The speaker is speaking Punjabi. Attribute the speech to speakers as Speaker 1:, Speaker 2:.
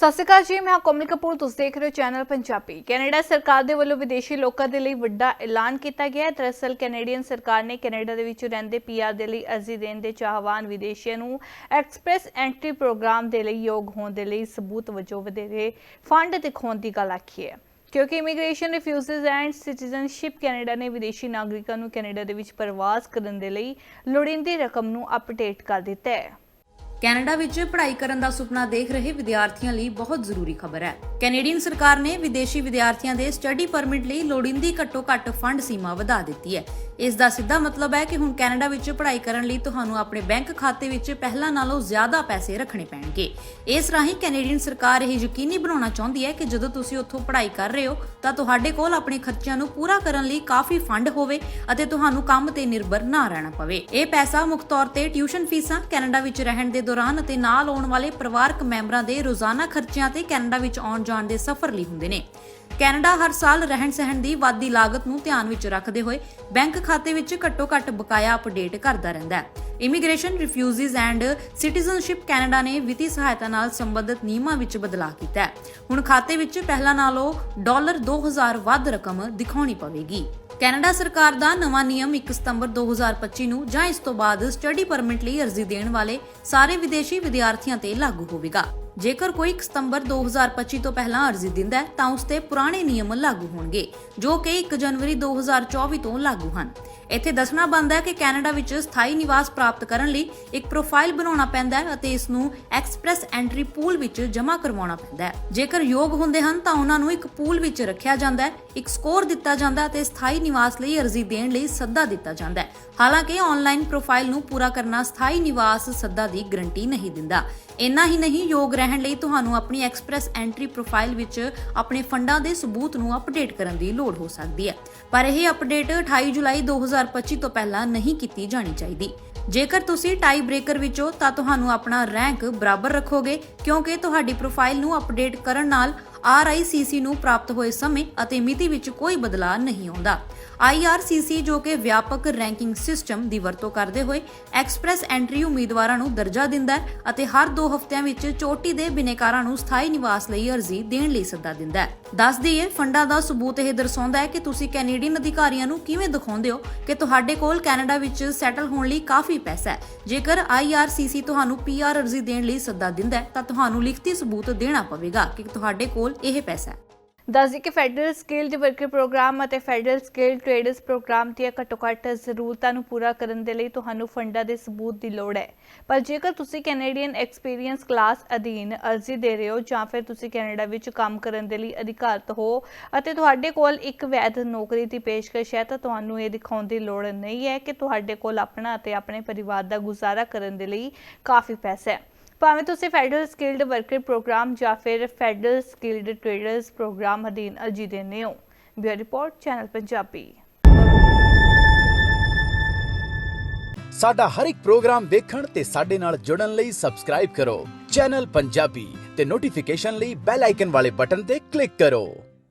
Speaker 1: ਸਤਿ ਸ਼੍ਰੀ ਅਕਾਲ ਜੀ, ਮੈਂ ਕੋਮਲ ਕਪੂਰ, ਤੁਸੀਂ ਦੇਖ ਰਹੇ ਹੋ ਚੈਨਲ ਪੰਜਾਬੀ। ਕੈਨੇਡਾ ਸਰਕਾਰ ਦੇ ਵੱਲੋਂ ਵਿਦੇਸ਼ੀ ਲੋਕਾਂ ਦੇ ਲਈ ਵੱਡਾ ਐਲਾਨ ਕੀਤਾ ਗਿਆ ਹੈ। ਦਰਅਸਲ ਕੈਨੇਡੀਅਨ ਸਰਕਾਰ ਨੇ ਕੈਨੇਡਾ ਦੇ ਵਿੱਚ ਰਹਿੰਦੇ ਪੀਆਰ ਦੇ ਲਈ ਅਰਜ਼ੀ ਦੇਣ ਦੇ ਚਾਹਵਾਨ ਵਿਦੇਸ਼ੀਆਂ ਨੂੰ ਐਕਸਪ੍ਰੈਸ ਐਂਟਰੀ ਪ੍ਰੋਗਰਾਮ ਦੇ ਲਈ ਯੋਗ ਹੋਣ ਦੇ ਲਈ ਸਬੂਤ ਵਜੋਂ ਵਧੇਰੇ ਫੰਡ ਦਿਖਾਉਣ ਦੀ ਗੱਲ ਆਖੀ ਹੈ। ਕਿਉਂਕਿ immigration refugees and citizenship Canada ਨੇ ਵਿਦੇਸ਼ੀ ਨਾਗਰਿਕਾਂ ਨੂੰ ਕੈਨੇਡਾ ਦੇ ਵਿੱਚ ਪ੍ਰਵਾਸ ਕਰਨ ਦੇ ਲਈ ਲੋੜੀਂਦੀ ਰਕਮ ਨੂੰ ਅਪਡੇਟ ਕਰ ਦਿੱਤਾ ਹੈ।
Speaker 2: ਕੈਨੇਡਾ ਵਿੱਚ ਪੜ੍ਹਾਈ ਕਰਨ ਦਾ ਸੁਪਨਾ ਦੇਖ ਰਹੇ ਵਿਦਿਆਰਥੀਆਂ ਲਈ ਬਹੁਤ ਜ਼ਰੂਰੀ ਖਬਰ ਹੈ। ਕੈਨੇਡੀਅਨ ਸਰਕਾਰ ਨੇ ਵਿਦੇਸ਼ੀ ਵਿਦਿਆਰਥੀਆਂ ਦੇ ਸਟੱਡੀ ਪਰਮਿਟ ਲਈ ਲੋੜੀਂਦੀ ਘੱਟੋ-ਘੱਟ ਫੰਡ ਸੀਮਾ ਵਧਾ ਦਿੱਤੀ ਹੈ। ਇਸ ਦਾ ਸਿੱਧਾ ਮਤਲਬ ਹੈ ਕਿ ਹੁਣ ਕੈਨੇਡਾ ਵਿੱਚ ਪੜ੍ਹਾਈ ਕਰਨ ਲਈ ਤੁਹਾਨੂੰ ਆਪਣੇ ਬੈਂਕ ਖਾਤੇ ਵਿੱਚ ਪਹਿਲਾਂ ਨਾਲੋਂ ਜ਼ਿਆਦਾ ਪੈਸੇ ਰੱਖਣੇ ਪੈਣਗੇ। ਇਸ ਰਾਹੀਂ ਕੈਨੇਡੀਅਨ ਸਰਕਾਰ ਇਹ ਯਕੀਨੀ ਬਣਾਉਣਾ ਚਾਹੁੰਦੀ ਹੈ ਕਿ ਜਦੋਂ ਤੁਸੀਂ ਉੱਥੋਂ ਪੜ੍ਹਾਈ ਕਰ ਰਹੇ ਹੋ, ਤਾਂ ਤੁਹਾਡੇ ਕੋਲ ਆਪਣੇ ਖਰਚਿਆਂ ਨੂੰ ਪੂਰਾ ਕਰਨ ਲਈ ਕਾਫੀ ਫੰਡ ਹੋਵੇ ਅਤੇ ਤੁਹਾਨੂੰ ਕੰਮ ਤੇ ਨਿਰਭਰ ਨਾ ਰਹਿਣਾ ਪਵੇ। ਇਹ ਪੈਸਾ ਮੁੱਖ ਤੌਰ ਤੇ ਟਿਊਸ਼ਨ ਫੀਸਾਂ ਕੈਨੇਡਾ ਵਿੱਚ ਰਹਿਣ ਦੇ ਦੌਰਾਨ ਅਤੇ ਨਾਲ ਆਉਣ ਵਾਲੇ ਪਰਿਵਾਰਕ ਮੈਂਬਰਾਂ ਦੇ ਰੋਜ਼ਾਨਾ ਖਰਚਿਆਂ ਤੇ ਕੈਨੇਡਾ ਵਿੱਚ ਆਉਣ ਜਾਣ ਦੇ ਸਫ਼ਰ ਲਈ ਹੁੰਦੇ ਨੇ। ਕੈਨੇਡਾ ਹਰ ਸਾਲ ਰਹਿਣ ਸਹਿਣ ਦੀ ਵਾਧੀ ਲਾਗਤ ਨੂੰ ਧਿਆਨ ਵਿੱਚ ਰੱਖਦੇ ਹੋਏ ਬੈਂਕ ਖਾਤੇ ਵਿੱਚ ਘੱਟੋ-ਘੱਟ ਬਕਾਇਆ ਅਪਡੇਟ ਕਰਦਾ ਰਹਿੰਦਾ ਹੈ। Immigration, refugees and citizenship Canada ਨੇ ਵਿੱਤੀ ਸਹਾਇਤਾ ਨਾਲ ਸੰਬੰਧਿਤ ਨਿਯਮਾਂ ਵਿੱਚ ਬਦਲਾਅ ਕੀਤਾ ਹੈ। ਹੁਣ ਖਾਤੇ ਵਿੱਚ ਪਹਿਲਾਂ ਨਾਲੋਂ ਡਾਲਰ 2000 ਵੱਧ ਰਕਮ ਦਿਖਾਉਣੀ ਪਵੇਗੀ। ਕੈਨੇਡਾ ਸਰਕਾਰ ਦਾ ਨਵਾਂ ਨਿਯਮ 1 ਸਤੰਬਰ 2025 ਨੂੰ ਜਾਂ ਇਸ ਤੋਂ ਬਾਅਦ ਸਟੱਡੀ ਪਰਮਿਟ ਲਈ ਅਰਜ਼ੀ ਦੇਣ ਵਾਲੇ ਸਾਰੇ ਵਿਦੇਸ਼ੀ ਵਿਦਿਆਰਥੀਆਂ ਤੇ ਲਾਗੂ ਹੋਵੇਗਾ। ਜੇਕਰ ਕੋਈ 1 ਸਤੰਬਰ 2025 ਤੋਂ ਪਹਿਲਾਂ ਅਰਜ਼ੀ ਦਿੰਦਾ ਹੈ, ਤਾਂ ਉਸ ਤੇ ਪੁਰਾਣੇ ਨਿਯਮ ਲਾਗੂ ਹੋਣਗੇ, ਜੋ ਕਿ 1 ਜਨਵਰੀ 2024 ਤੋਂ ਲਾਗੂ ਹਨ। ਇੱਥੇ ਦੱਸਣਾ ਬਣਦਾ ਹੈ ਕਿ ਕੈਨੇਡਾ ਵਿੱਚ ਸਥਾਈ ਨਿਵਾਸ ਪ੍ਰਾਪਤ ਕਰਨ ਲਈ ਇੱਕ ਪ੍ਰੋਫਾਈਲ ਬਣਾਉਣਾ ਪੈਂਦਾ ਹੈ ਅਤੇ ਇਸ ਨੂੰ ਐਕਸਪ੍ਰੈਸ ਐਂਟਰੀ ਪੂਲ ਵਿੱਚ ਜਮ੍ਹਾਂ ਕਰਵਾਉਣਾ ਪੈਂਦਾ ਹੈ। ਜੇਕਰ ਯੋਗ ਹੁੰਦੇ ਹਨ, ਤਾਂ ਉਹਨਾਂ ਨੂੰ ਇੱਕ ਪੂਲ ਵਿੱਚ ਰੱਖਿਆ ਜਾਂਦਾ ਹੈ, ਇੱਕ ਸਕੋਰ ਦਿੱਤਾ ਜਾਂਦਾ ਹੈ ਅਤੇ ਸਥਾਈ ਨਿਵਾਸ ਲਈ ਅਰਜ਼ੀ ਦੇਣ ਲਈ ਸੱਦਾ ਦਿੱਤਾ ਜਾਂਦਾ ਹੈ। ਹਾਲਾਂਕਿ, ਆਨਲਾਈਨ ਪ੍ਰੋਫਾਈਲ ਨੂੰ ਪੂਰਾ ਕਰਨਾ ਸਥਾਈ ਨਿਵਾਸ ਸੱਦਾ ਦੀ ਗਰੰਟੀ ਨਹੀਂ ਦਿੰਦਾ। ਇੰਨਾ ਹੀ ਨਹੀਂ, ਯੋਗ ਰਹਿਣ ਲਈ ਤੁਹਾਨੂੰ ਆਪਣੀ ਐਕਸਪ੍ਰੈਸ ਐਂਟਰੀ ਪ੍ਰੋਫਾਈਲ ਵਿੱਚ ਆਪਣੇ ਫੰਡਾਂ ਦੇ ਸਬੂਤ ਨੂੰ ਅਪਡੇਟ ਕਰਨ ਦੀ ਲੋੜ ਹੋ ਸਕਦੀ ਹੈ। ਪਰ ਇਹ ਅਪਡੇਟ 28 ਜੁਲਾਈ 2025 ਤੋਂ ਪਹਿਲਾਂ ਨਹੀਂ ਕੀਤੀ ਜਾਣੀ ਚਾਹੀਦੀ। ਜੇਕਰ ਤੁਸੀਂ ਟਾਈ ਬ੍ਰੇਕਰ ਵਿੱਚੋਂ ਤਾਂ ਤੁਹਾਨੂੰ ਆਪਣਾ ਰੈਂਕ ਬਰਾਬਰ ਰੱਖੋਗੇ, ਕਿਉਂਕਿ ਤੁਹਾਡੀ ਪ੍ਰੋਫਾਈਲ ਨੂੰ ਅਪਡੇਟ ਕਰਨ ਨਾਲ RICC ਨੂੰ ਪ੍ਰਾਪਤ ਹੋਏ ਸਮੇਂ ਅਤੇ ਮਿਤੀ ਵਿੱਚ ਕੋਈ ਬਦਲਾਅ ਨਹੀਂ ਆਉਂਦਾ। IRCC ਜੋ ਕਿ ਵਿਆਪਕ ਰੈਂਕਿੰਗ ਸਿਸਟਮ ਦੀ ਵਰਤੋਂ ਕਰਦੇ ਹੋਏ ਐਕਸਪ੍ਰੈਸ ਐਂਟਰੀ ਉਮੀਦਵਾਰਾਂ ਨੂੰ ਦਰਜਾ ਦਿੰਦਾ ਹੈ ਅਤੇ ਹਰ 2 ਹਫ਼ਤਿਆਂ ਵਿੱਚ ਚੋਟੀ ਦੇ ਬਿਨੇਕਾਰਾਂ ਨੂੰ ਸਥਾਈ ਨਿਵਾਸ ਲਈ ਅਰਜ਼ੀ ਦੇਣ ਲਈ ਸੱਦਾ ਦਿੰਦਾ ਹੈ। ਦੱਸ ਦਈਏ, ਫੰਡਾਂ ਦਾ ਸਬੂਤ ਇਹ ਦਰਸਾਉਂਦਾ ਹੈ ਕਿ ਤੁਸੀਂ ਕੈਨੇਡੀਅਨ ਅਧਿਕਾਰੀਆਂ ਨੂੰ ਕਿਵੇਂ ਦਿਖਾਉਂਦੇ ਹੋ ਕਿ ਤੁਹਾਡੇ ਕੋਲ ਕੈਨੇਡਾ ਵਿੱਚ ਸੈਟਲ ਹੋਣ ਲਈ ਕਾਫੀ ਪੈਸਾ ਹੈ। ਜੇਕਰ IRCC ਤੁਹਾਨੂੰ PR ਅਰਜ਼ੀ ਦੇਣ ਲਈ ਸੱਦਾ ਦਿੰਦਾ ਹੈ, ਤਾਂ ਤੁਹਾਨੂੰ ਲਿਖਤੀ ਸਬੂਤ ਦੇਣਾ ਪਵੇਗਾ ਕਿ ਤੁਹਾਡੇ ਕੋਲ ਇਹ ਪੈਸਾ ਹੈ।
Speaker 1: ਦੱਸਦੀ ਕਿ ਫੈਡਰਲ ਸਕਿਲਡ ਵਰਕਰ ਪ੍ਰੋਗਰਾਮ ਅਤੇ ਫੈਡਰਲ ਸਕਿਲਡ ਟ੍ਰੇਡਰਸ ਪ੍ਰੋਗਰਾਮ ਦੀਆਂ ਘੱਟੋ-ਘੱਟ ਜ਼ਰੂਰਤਾਂ ਨੂੰ ਪੂਰਾ ਕਰਨ ਦੇ ਲਈ ਤੁਹਾਨੂੰ ਫੰਡਾਂ ਦੇ ਸਬੂਤ ਦੀ ਲੋੜ ਹੈ। ਪਰ ਜੇਕਰ ਤੁਸੀਂ ਕੈਨੇਡੀਅਨ ਐਕਸਪੀਰੀਅੰਸ ਕਲਾਸ ਅਧੀਨ ਅਰਜ਼ੀ ਦੇ ਰਹੇ ਹੋ ਜਾਂ ਫਿਰ ਤੁਸੀਂ ਕੈਨੇਡਾ ਵਿੱਚ ਕੰਮ ਕਰਨ ਦੇ ਲਈ ਅਧਿਕਾਰਤ ਹੋ ਅਤੇ ਤੁਹਾਡੇ ਕੋਲ ਇੱਕ ਵੈਧ ਨੌਕਰੀ ਦੀ ਪੇਸ਼ਕਸ਼ ਹੈ ਤਾਂ ਤੁਹਾਨੂੰ ਇਹ ਦਿਖਾਉਣ ਦੀ ਲੋੜ ਨਹੀਂ ਹੈ ਕਿ ਤੁਹਾਡੇ ਕੋਲ ਆਪਣਾ ਅਤੇ ਆਪਣੇ ਪਰਿਵਾਰ ਦਾ ਗੁਜ਼ਾਰਾ ਕਰਨ ਦੇ ਲਈ ਕਾਫੀ ਪੈਸਾ ਹੈ। ਭਾਵੇਂ ਤੁਸੀਂ ਫੈਡਰਲ ਸਕਿਲਡ ਵਰਕਰ ਪ੍ਰੋਗਰਾਮ ਜਾਂ ਫਿਰ ਫੈਡਰਲ ਸਕਿਲਡ ਟ੍ਰੇਡਰਸ ਪ੍ਰੋਗਰਾਮ ਅਧੀਨ ਅਰਜ਼ੀ ਦਿੰਦੇ ਹੋ। Bureau report, channel Punjabi.
Speaker 3: ਸਾਡਾ ਹਰ ਇੱਕ ਪ੍ਰੋਗਰਾਮ ਦੇਖਣ ਤੇ ਸਾਡੇ ਨਾਲ ਜੁੜਨ ਲਈ ਸਬਸਕ੍ਰਾਈਬ ਕਰੋ। ਚੈਨਲ ਪੰਜਾਬੀ ਤੇ ਨੋਟੀਫਿਕੇਸ਼ਨ ਲਈ ਬੈਲ ਆਈਕਨ ਵਾਲੇ ਬਟਨ ਤੇ ਕਲਿੱਕ ਕਰੋ।